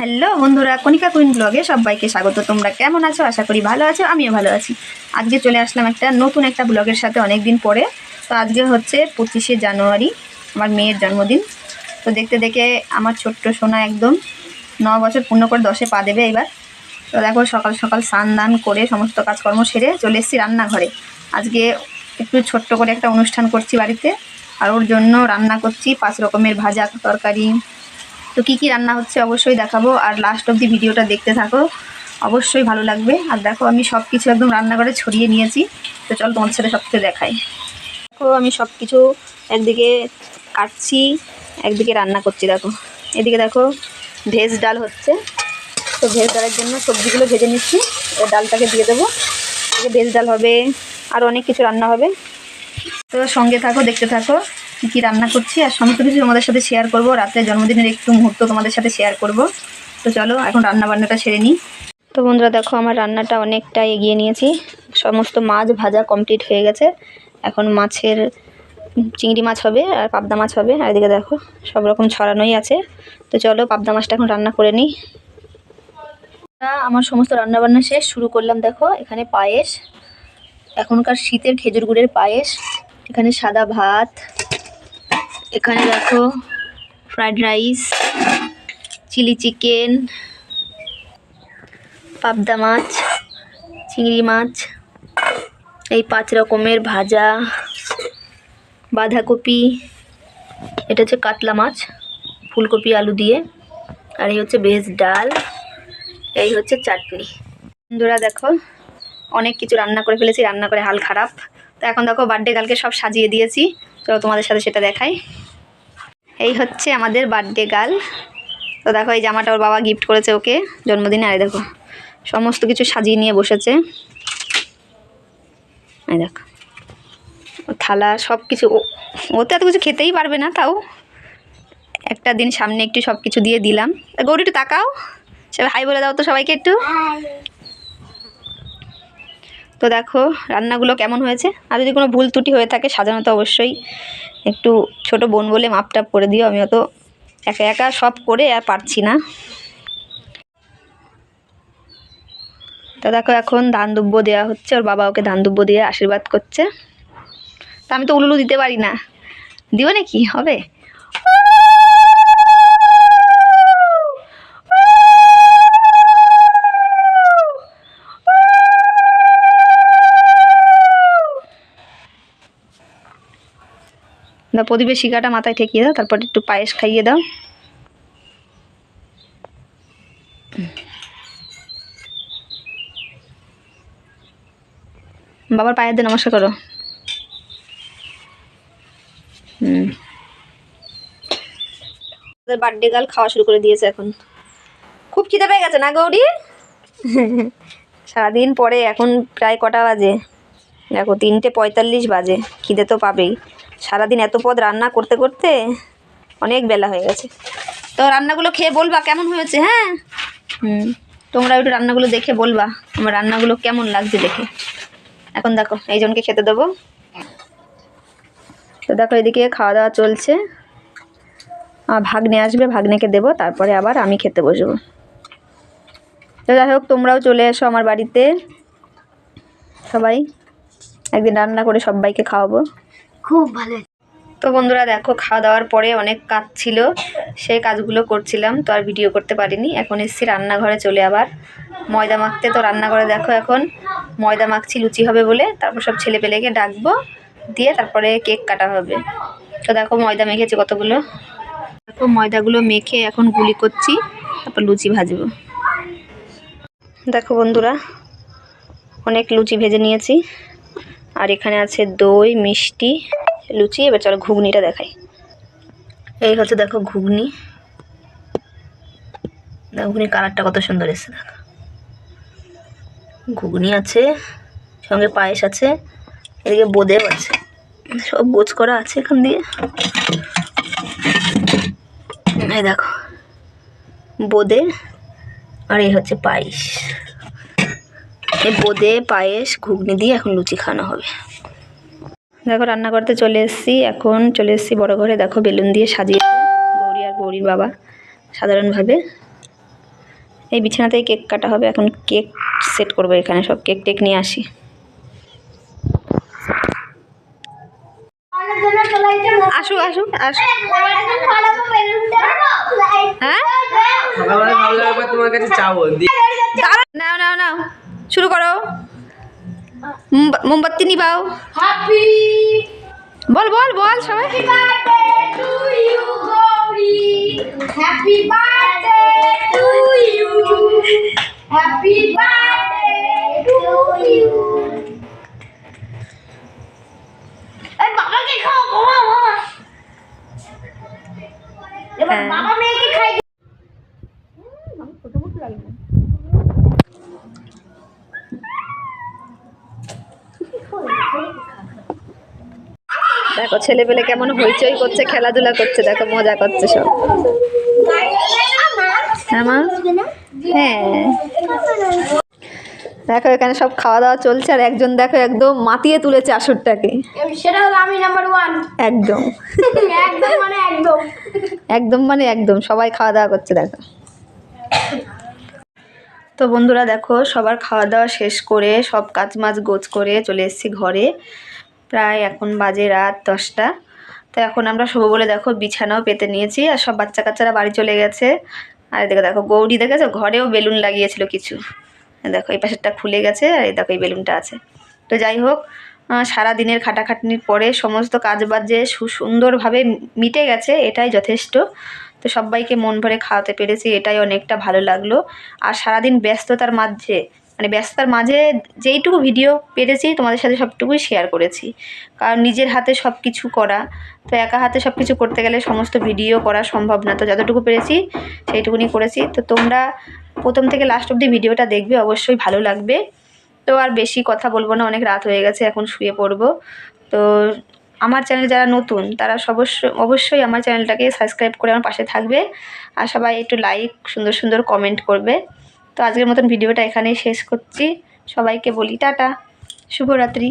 Hello বন্ধুরা, কণিকা queen ব্লগে সবাইকে স্বাগত। তোমরা কেমন আছো? আশা করি ভালো আছো, আমিও ভালো আছি। আজকে চলে আসলাম একটা নতুন একটা ব্লগের সাথে অনেক দিন পরে। তো আজকে হচ্ছে পঁচিশে জানুয়ারি, আমার মেয়ের জন্মদিন। তো দেখতে দেখে আমার ছোট্ট সোনা একদম ন বছর পূর্ণ করে দশে পা দেবে এবার। তো দেখো, সকাল সকাল স্নান করে সমস্ত কাজকর্ম সেরে চলে এসেছি রান্নাঘরে। আজকে একটু ছোট্ট করে একটা অনুষ্ঠান করছি বাড়িতে। আর ওর জন্য রান্না করছি পাঁচ রকমের ভাজা, তরকারি তো কী কী রান্না হচ্ছে অবশ্যই দেখাবো, আর লাস্ট অবধি ভিডিওটা দেখতে থাকো। অবশ্যই ভালো লাগবে। আর দেখো, আমি সব কিছু একদম রান্নাঘরে ছড়িয়ে নিয়েছি। তো চল তোমার সাথে সব কিছু দেখাই। দেখো, আমি সব কিছু একদিকে কাটছি, একদিকে রান্না করছি, দেখো। এদিকে দেখো, ভেজ ডাল হচ্ছে। তো ভেজ ডালের জন্য সবজিগুলো ভেজে নিচ্ছি। ডালটাকে দিয়ে দেবো। ভেজ ডাল হবে, আর অনেক কিছু রান্না হবে। তো সঙ্গে থাকো, দেখতে থাকো। কী কী রান্না করছি আর সমস্ত কিছু তোমাদের সাথে শেয়ার করব। রাত্রে জন্মদিনের একটু মুহূর্ত তোমাদের সাথে শেয়ার করব। তো চলো, এখন রান্না বান্নাটা সেরে নিই। তো বন্ধুরা, দেখো, আমার রান্নাটা অনেকটা এগিয়ে নিয়েছি। সমস্ত মাছ ভাজা কমপ্লিট হয়ে গেছে। এখন মাছের চিংড়ি মাছ হবে আর পাবদা মাছ হবে। আর এদিকে দেখো, সব রকম ছড়ানোই আছে। তো চলো, পাবদা মাছটা এখন রান্না করে নিই। আমার সমস্ত রান্না বান্না শেষ, শুরু করলাম, দেখো, এখানে পায়েস। এখনকার শীতের খেজুর গুড়ের পায়েস। এখানে সাদা ভাত এখানে দেখো ফ্রাইড রাইস চিলি চিকেন পাবদা মাছ, চিংড়ি মাছ, এই পাঁচ রকমের ভাজা, বাঁধাকপি, এটা হচ্ছে কাতলা মাছ, ফুলকপি, আলু দিয়ে, আর এই হচ্ছে ভেজ ডাল, এই হচ্ছে চাটনি। বন্ধুরা দেখো, অনেক কিছু রান্না করে ফেলেছি, রান্না করে হাল খারাপ। তো এখন দেখো বার্থডে গার্লকে সব সাজিয়ে দিয়েছি। চলো তোমাদের সাথে সেটা দেখাই। এই হচ্ছে আমাদের বার্থডে গার্ল তো দেখো, এই জামাটা ওর বাবা গিফট করেছে ওকে জন্মদিনে। আরে দেখো, সমস্ত কিছু সাজিয়ে নিয়ে বসেছে। দেখো থালা সব কিছু ও তো এত কিছু খেতেই পারবে না তাও। একটা দিন সামনে একটু সব কিছু দিয়ে দিলাম। গৌরি, একটু তাকাও। সবাই হাই বলে দাও তো সবাইকে একটু। তো দেখো, রান্নাগুলো কেমন হয়েছে? আর যদি কোনো ভুল ত্রুটি হয়ে থাকে সাজানো তো অবশ্যই একটু ছোট বোন বলে মাপটাপ করে দিও। আমি অত একা একা সব করে আর পারছি না। তো দেখো, এখন ধান দুব্য দেওয়া হচ্ছে। ওর বাবা ওকে ধান দুব্য দিয়ে আশীর্বাদ করছে। তা আমি তো উলুলু দিতে পারি না। দিব নাকি? হবে? দাও প্রদীপের শিকাটা মাথায় ঠেকিয়ে দাও তারপর একটু পায়েস খাইয়ে দাও। বাবার পায়ের দিয়ে নমস্কার করো। হুম। বার্থডে গার্ল খাওয়া শুরু করে দিয়েছে এখন। খুব খিদে পেয়ে গেছে না গৌরী? সারাদিন পরে এখন প্রায় কটা বাজে। দেখো, তিনটে পঁয়তাল্লিশ বাজে, খিদে তো পাবেই। সারাদিন এত পদ রান্না করতে করতে অনেক বেলা হয়ে গেছে। তো রান্নাগুলো খেয়ে বলবা, কেমন হয়েছে হ্যাঁ? হুম, তোমরা একটু রান্নাগুলো দেখে বলবা, আমার রান্নাগুলো কেমন লাগছে দেখে। এখন দেখো এই জনকে খেতে দেবো। তো দেখো, এদিকে খাওয়া দাওয়া চলছে। ভাগ্নে আসবে, ভাগ্নেকে দেবো, তারপরে আবার আমি খেতে বসবো। তো যাই হোক, তোমরাও চলে এসো আমার বাড়িতে। সবাই একদিন রান্না করে সবাইকে খাওয়াবো। খুব ভালো। তো বন্ধুরা দেখো খাওয়া দাওয়ার পরে অনেক কাজ ছিল সেই কাজগুলো করছিলাম তো আর ভিডিও করতে পারিনি। এখন এসেছি রান্নাঘরে চলে আবার। ময়দা মাখতে তো রান্নাঘরে দেখো এখন ময়দা মাখছি লুচি হবে বলে তারপর সব ছেলে পেলেকে ডাকবো দিয়ে তারপরে কেক কাটা হবে। তো দেখো ময়দা মেখেছি কতগুলো। দেখো ময়দাগুলো মেখে এখন গুলি করছি তারপর লুচি ভাজবো। দেখো বন্ধুরা অনেক লুচি ভেজে নিয়েছি। আর এখানে আছে দই, মিষ্টি, লুচি। এবার চলো ঘুগনিটা দেখাই। এই হচ্ছে দেখো ঘুগনি। ঘুগনির কালারটা কত সুন্দর এসেছে, দেখো। ঘুগনি আছে, সঙ্গে পায়েস আছে, এদিকে বোঁদেও আছে। সব গোছ করা আছে এখান দিয়ে। এই দেখো, বোঁদে আর এই হচ্ছে পায়েস। বোঁদে পায়েস ঘুগনি দিয়ে এখন লুচি খাওয়ানো হবে। দেখো রান্না করতে চলে এসেছি। এখন চলে এসেছি বড় ঘরে। দেখো বেলুন দিয়ে সাজিয়েছে গৌরী আর গৌরীর বাবা সাধারণভাবে। এই বিছানাতেই কেক কাটা হবে। এখন কেক সেট করব এখানে। সব কেক টেক নিয়ে আসি। আসুক আসুক আসুক হ্যাঁ? নাও নাও নাও। শুরু করো। মোমবা- মোমবাতি নিবাও। হ্যাপি বল বল বল সবাই। Birthday to happy birthday to you happy birthday দেখো ছেলে পেলে কেমন হইচই করছে খেলাধুলা করছে দেখো মজা করছে সব। হ্যাঁ হ্যাঁ। দেখো এখানে সব খাওয়া দাওয়া চলছে আর একজন দেখো একদম মাতিয়ে তুলেছে আসরটাকে। সেটা হলো আমি নাম্বার ওয়ান একদম। একদম মানে একদম। একদম মানে একদম সবাই খাওয়া দাওয়া করছে দেখো। তো বন্ধুরা দেখো সবার খাওয়া দাওয়া শেষ করে সব কাজ মাছ গোছ করে চলে এসেছি ঘরে। প্রায় এখন বাজে রাত দশটা। তো এখন আমরা শোবো বলে দেখো বিছানাও পেতে নিয়েছি আর সব বাচ্চা কাচ্চারা বাড়ি চলে গেছে। আর দেখো দেখো গৌরী দেখেছ? ঘরেও বেলুন লাগিয়েছিল কিছু। দেখো এই পাশেরটা খুলে গেছে আর এই দেখো এই বেলুনটা আছে। তো যাই হোক সারা দিনের খাটাখাটনির পরে সমস্ত কাজ বাজে যে সু- সুন্দরভাবে মিটে গেছে, এটাই যথেষ্ট। তো সবাইকে মন ভরে খাওয়াতে পেরেছি, এটাই অনেকটা ভালো লাগল। আর সারাদিন ব্যস্ততার মাঝে মানে ব্যস্ততার মাঝে যেইটুকু ভিডিও পেরেছি, তোমাদের সাথে সবটুকুই শেয়ার করেছি। কারণ নিজের হাতে সব কিছু করা, তো একা হাতে সব কিছু করতে গেলে সমস্ত ভিডিও করা সম্ভব না। তো যতটুকু পেরেছি, সেইটুকুনি করেছি। তো তোমরা প্রথম থেকে লাস্ট অবধি ভিডিওটা দেখবে, অবশ্যই ভালো লাগবে। তো আর বেশি কথা বলব না, অনেক রাত হয়ে গেছে, এখন শুয়ে পড়ব। তো আমার চ্যানেল যারা নতুন, তারা অবশ্য, অবশ্যই আমার চ্যানেলটাকে সাবস্ক্রাইব করে আমার পাশে থাকবে। আর সবাই একটু লাইক সুন্দর সুন্দর কমেন্ট করবে। তো আজকের মতন ভিডিওটা এখানেই শেষ করছি। সবাইকে বলি টাটা। শুভরাত্রি।